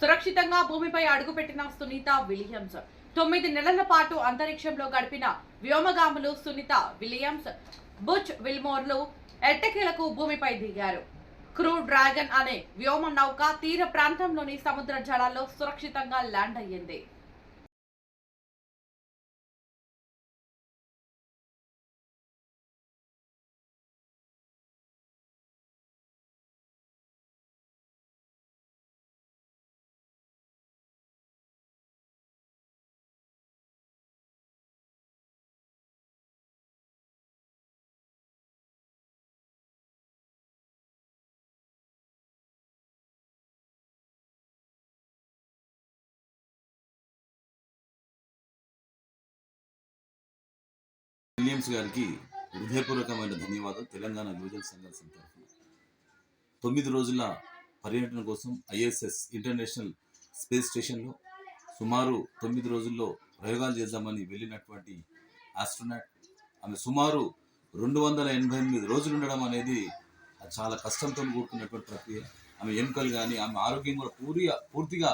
సురక్షితంగా భూమిపై అడుగుపెట్టిన సునీత విలియమ్స్. తొమ్మిది నెలల పాటు అంతరిక్షంలో గడిపిన వ్యోమగాములు సునీత విలియమ్స్ బుచ్ విల్మోర్లు ఎట్టకేలకు భూమిపై దిగారు. క్రూ డ్రాగన్ అనే వ్యోమ నౌక తీర ప్రాంతంలోని సముద్ర జలాల్లో సురక్షితంగా ల్యాండ్ అయ్యింది. విలియమ్స్ గారికి హృదయపూర్వకమైన ధన్యవాదాలు. తెలంగాణ యువజన సంఘం తరఫున. తొమ్మిది రోజుల పర్యటన కోసం ఐఎస్ఎస్ ఇంటర్నేషనల్ స్పేస్ స్టేషన్లో సుమారు తొమ్మిది రోజుల్లో ప్రయోగాలు చేద్దామని వెళ్ళినటువంటి ఆస్ట్రోనాట్ ఆమె సుమారు రెండు వందల ఎనభై ఎనిమిది రోజులు ఉండడం అనేది చాలా కష్టంతో కూడుకున్నటువంటి ప్రక్రియ. ఆమె ఎముకలు కానీ ఆమె ఆరోగ్యం కూడా పూర్తిగా పూర్తిగా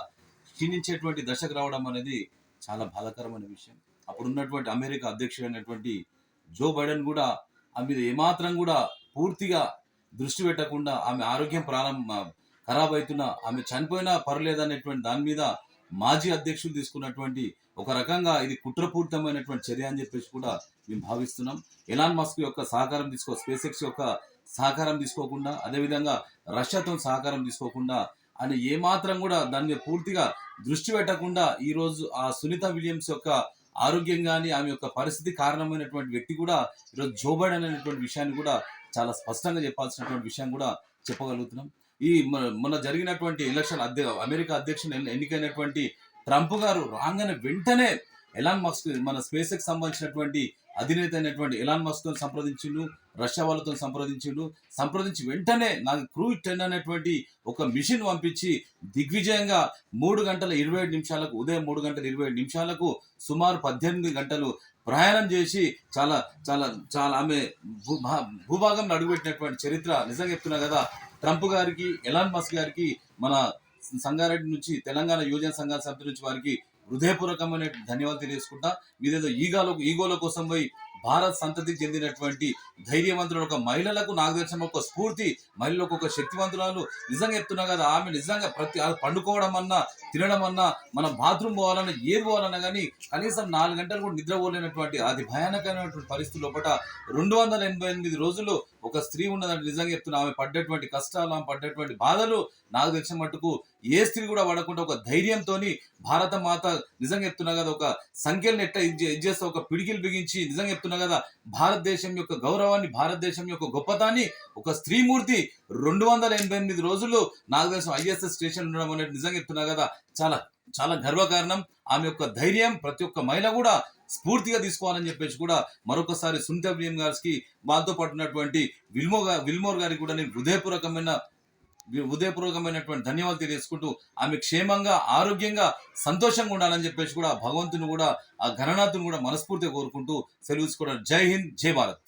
క్షీణించేటువంటి దశకు రావడం అనేది చాలా బాధాకరమైన విషయం. అప్పుడు ఉన్నటువంటి అమెరికా అధ్యక్షుడైనటువంటి జో బైడెన్ కూడా ఆమె మీద ఏమాత్రం కూడా పూర్తిగా దృష్టి పెట్టకుండా ఆమె ఆరోగ్యం ప్రారంభ ఖరాబ్ అవుతున్న ఆమె చనిపోయినా పర్లేదనేటువంటి దాని మీద మాజీ అధ్యక్షులు తీసుకున్నటువంటి ఒక రకంగా ఇది కుట్రపూరితమైనటువంటి చర్య అని చెప్పేసి కూడా మేము భావిస్తున్నాం. ఎలాన్ మస్క్ యొక్క సహకారం తీసుకో స్పేస్ ఎక్స్ యొక్క సహకారం తీసుకోకుండా అదేవిధంగా రష్యాతో సహకారం తీసుకోకుండా అని ఏమాత్రం కూడా దాని మీద పూర్తిగా దృష్టి పెట్టకుండా ఈ రోజు ఆ సునీత విలియమ్స్ యొక్క ఆరోగ్యం కానీ ఆమె యొక్క పరిస్థితి కారణమైనటువంటి వ్యక్తి కూడా ఈరోజు జో బైడెన్ అనేటువంటి విషయాన్ని కూడా చాలా స్పష్టంగా చెప్పాల్సినటువంటి విషయం కూడా చెప్పగలుగుతున్నాం. ఈ మొన్న జరిగినటువంటి ఎలక్షన్ అధ్య అమెరికా అధ్యక్షుని ఎన్నికైనటువంటి ట్రంప్ గారు రాగానే వెంటనే ఎలాన్ మస్క్ మన స్పేస్ సంబంధించినటువంటి అధినేత అయినటువంటి ఎలాన్ మస్క్తో సంప్రదించిండు రష్యా వాళ్ళతో సంప్రదించిండు సంప్రదించి వెంటనే నాకు క్రూ టెన్ అనేటువంటి ఒక మిషన్ పంపించి దిగ్విజయంగా మూడు గంటల ఇరవై ఏడు నిమిషాలకు ఉదయం మూడు గంటల ఇరవై ఏడు నిమిషాలకు సుమారు పద్దెనిమిది గంటలు ప్రయాణం చేసి చాలా చాలా చాలా ఆమె భూ భూభాగంలో అడుగుపెట్టినటువంటి చరిత్ర. నిజంగా చెప్తున్నా కదా ట్రంప్ గారికి ఎలాన్ మస్క్ గారికి మన సంగారెడ్డి నుంచి తెలంగాణ యువజన సంఘాల సభ్యుల నుంచి వారికి హృదయపూర్వకమైన ధన్యవాదాలు తెలియజేసుకుంటా. మీదేదో ఈగాలో ఈగోల కోసం పోయి భారత్ సంతతికి చెందినటువంటి ధైర్యవంతులు ఒక మహిళలకు నాకు తెలిసిన ఒక స్ఫూర్తి మహిళలకు ఒక శక్తివంతురాలు. నిజంగా చెప్తున్నా కదా ఆమె నిజంగా ప్రతి ఆ పండుకోవడం అన్నా తినడం అన్నా మన బాత్రూమ్ పోవాలన్నా ఏది పోవాలన్నా కానీ కనీసం నాలుగు గంటలు కూడా నిద్రపోలేనటువంటి అది భయానకమైనటువంటి పరిస్థితి లోపల రెండు వందల ఎనభై ఎనిమిది రోజులు ఒక స్త్రీ ఉన్నదంటే నిజంగా చెప్తున్నా ఆమె పడ్డటువంటి కష్టాలు ఆమె పడ్డటువంటి బాధలు నాకు తెలిసిన మట్టుకు ఏ స్త్రీ కూడా వాడకుండా ఒక ధైర్యంతోని భారత మాత నిజంగా చెప్తున్నా కదా ఒక సంఖ్యలు ఎట్ట ఇది చేస్తే ఒక పిడికిలు బిగించి నిజంగా చెప్తున్నా కదా భారతదేశం యొక్క గౌరవాన్ని భారతదేశం యొక్క గొప్పతాన్ని ఒక స్త్రీమూర్తి రెండు వందల ఎనభై ఎనిమిది రోజులు నాగదేశం ఐఎస్ఎస్ స్టేషన్ ఉండడం అనేది నిజంగా చెప్తున్నా కదా చాలా చాలా గర్వకారణం. ఆమె యొక్క ధైర్యం ప్రతి ఒక్క మహిళ కూడా స్ఫూర్తిగా తీసుకోవాలని చెప్పేసి కూడా మరొకసారి సునీత విలియం గారికి వాళ్ళతో పాటు ఉన్నటువంటి విల్మో విల్మోర్ గారికి కూడా నేను హృదయపూర్వకమైన హృదయపూర్వకమైనటువంటి ధన్యవాదాలు తెలియజేసుకుంటూ ఆమె క్షేమంగా ఆరోగ్యంగా సంతోషంగా ఉండాలని చెప్పేసి కూడా భగవంతుని కూడా ఆ గణనాథుని కూడా మనస్ఫూర్తిగా కోరుకుంటూ సెలవుసుకోవడం జై హింద్ జై భారత్.